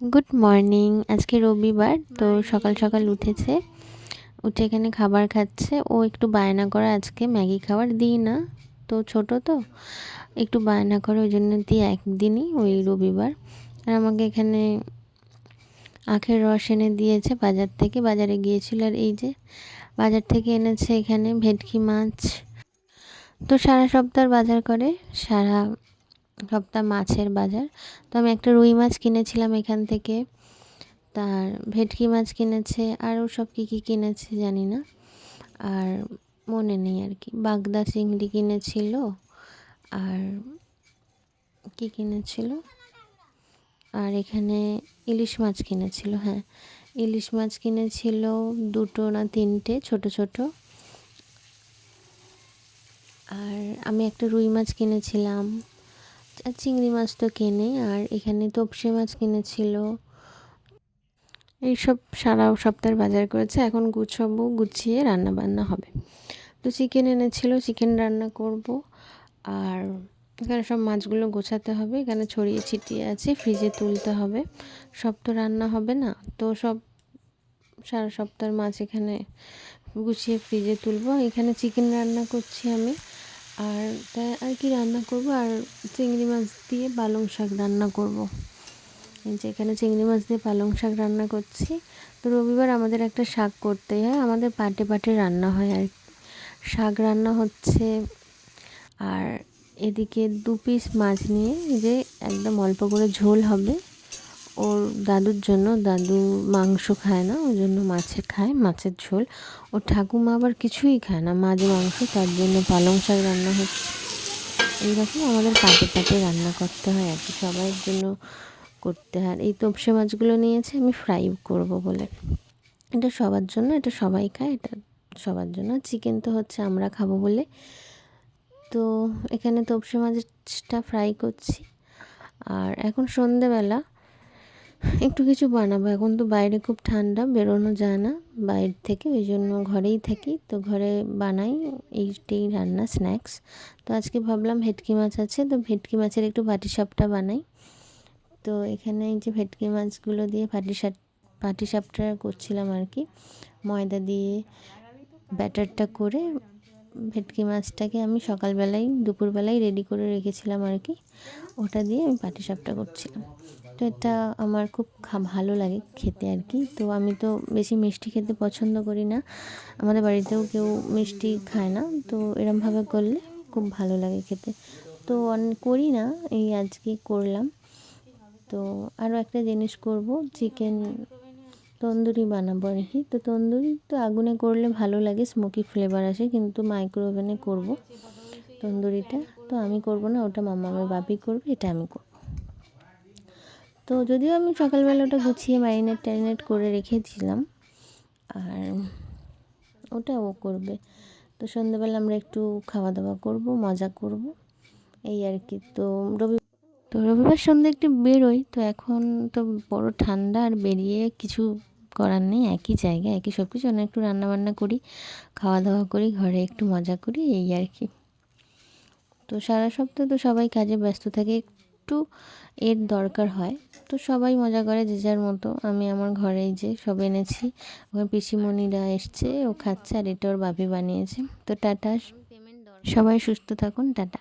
Good morning আজকে রবিবার তো সকাল সকাল উঠেছে। উঠে এখানে খাবার খাচ্ছে। ও একটু বায়না করে আজকে ম্যাগি খাবার দিই না। তো ছোট তো একটু বায়না করে ওই জন্য দিই একদিনই ওই রবিবার। আর আমাকে এখানে আখের রস এনে দিয়েছে বাজার থেকে। বাজারে গিয়েছিল আর এই যে বাজার থেকে এনেছে এখানে ভেটকি মাছ। তো সারা সপ্তাহ বাজার করে সারা সপ্তাহ মাছের বাজার। তো আমি একটা রুই মাছ কিনেছিলাম এখান থেকে। তার ভেটকি মাছ কিনেছে, আরও সব কী কী কিনেছে জানি না। আর মনে নেই আর কি। বাগদা চিংড়ি কিনেছিল, আর কি কিনেছিল? আর এখানে ইলিশ মাছ কিনেছিল হ্যাঁ। ইলিশ মাছ কিনেছিল দুটো না তিনটে, ছোট ছোট। আর আমি একটা রুই মাছ কিনেছিলাম আর চিংড়ি মাছ তো কেনে, আর এখানে তপসে মাছ কিনেছিল। এইসব সারা সপ্তাহের বাজার করেছে। এখন গুছাবো, গুছিয়ে রান্না বান্না হবে। তো চিকেন এনেছিল চিকেন রান্না করব। আর এখানে সব মাছগুলো গোছাতে হবে। এখানে ছড়িয়ে ছিটিয়ে আছে ফ্রিজে তুলতে হবে। সব তো রান্না হবে না। তো সব সারা সপ্তাহের মাছ এখানে গুছিয়ে ফ্রিজে তুলবো। এখানে চিকেন রান্না করছি আমি। আর আর কি রান্না করব, আর চিংড়ি মাছ দিয়ে পালং শাক রান্না করব। এই যে এখানে চিংড়ি মাছ দিয়ে পালং শাক রান্না করছি। তো রবিবার আমাদের একটা শাক করতেই হয়, আমাদের পাটে পাটে রান্না হয় আর শাক রান্না হচ্ছে আর এদিকে দু পিস মাছ নিয়ে যে একদম অল্প করে ঝোল হবে। ওর দাদুর জন্য দাদু মাংস খায় না ওই জন্য মাছের খায়, মাছের ঝোল। ওর ঠাকুমা আবার কিছুই খায় না মাছ মাংস, তার জন্য পালং শাক রান্না হচ্ছে। এইরকম আমাদের পাটে পাটে রান্না করতে হয় আর কি সবার জন্য করতে হয়। আর এই তপসে মাছগুলো নিয়েছে আমি ফ্রাই করব বলে। এটা সবার জন্য, এটা সবাই খায়, এটা সবার জন্য। চিকেন তো হচ্ছে আমরা খাব বলে। তো এখানে তপসে মাছটা ফ্রাই করছি। আর এখন সন্ধেবেলা একটু কিছু বানাবো। এখন তো বাইরে খুব ঠান্ডা, বেরোনো যায় না। বাইরে থেকে, ওই জন্য ঘরেই থাকি। তো ঘরে বানাই এইটাই রান্না স্ন্যাক্স তো আজকে ভাবলাম ভেটকি মাছ আছে, তো ভেটকি মাছের একটু পাটিসাপটা বানাই। তো এখানে এই যে ভেটকি মাছগুলো দিয়ে পাটিসাপ পাটিসাপটা করছিলাম আর কি। ময়দা দিয়ে ব্যাটারটা করে ভেটকি মাছটাকে আমি সকালবেলায়, দুপুরবেলায় রেডি করে রেখেছিলাম আর কি। ওটা দিয়ে আমি পাটিসাপটা করছিলাম। তো এটা আমার খুব ভালো লাগে খেতে আর কি। তো আমি তো বেশি মিষ্টি খেতে পছন্দ করি না। আমাদের বাড়িতেও কেউ মিষ্টি খায় না। তো এরমভাবে করলে খুব ভালো লাগে খেতে। তো করি না, এই আজকে করলাম। তো আরও একটা জিনিস করব চিকেন তন্দুরি বানাবো আর কি। তো তন্দুরি তো আগুনে করলে ভালো লাগে স্মোকি ফ্লেভার আসে, কিন্তু মাইক্রো ওভেনে করব তন্দুরিটা। তো আমি করব না, ওটা মামা আমার বাপি করবে, এটা আমি করব। তো যদিও আমি সকালবেলা ওটা গুছিয়ে ম্যারিনেট ট্যারিনেট করে রেখেছিলাম, আর ওটা ও করবে। তো সন্ধ্যেবেলা আমরা একটু খাওয়া দাওয়া করব, মজা করব, এই আর কি। তো রবি, তো রবিবার সন্ধ্যে একটু বেরোই, তো এখন তো বড় ঠান্ডা আর বেরিয়ে কিছু করার নেই, একই জায়গায় একই সব কিছু একটু রান্নাবান্না করি খাওয়া দাওয়া করি, ঘরে একটু মজা করি, এই আর কি। তো সারা সপ্তাহ তো সবাই কাজে ব্যস্ত থাকে, একটু এর দরকার হয়। তো সবাই মজা করে যে যার মতো, আমি আমার ঘরে যে সব এনেছি ওখানে পিসিমণিরা এসছে, ও খাচ্ছে আর এটা ওর বাপি বানিয়েছে। তো টাটা, সবাই সুস্থ থাকুন, টাটা।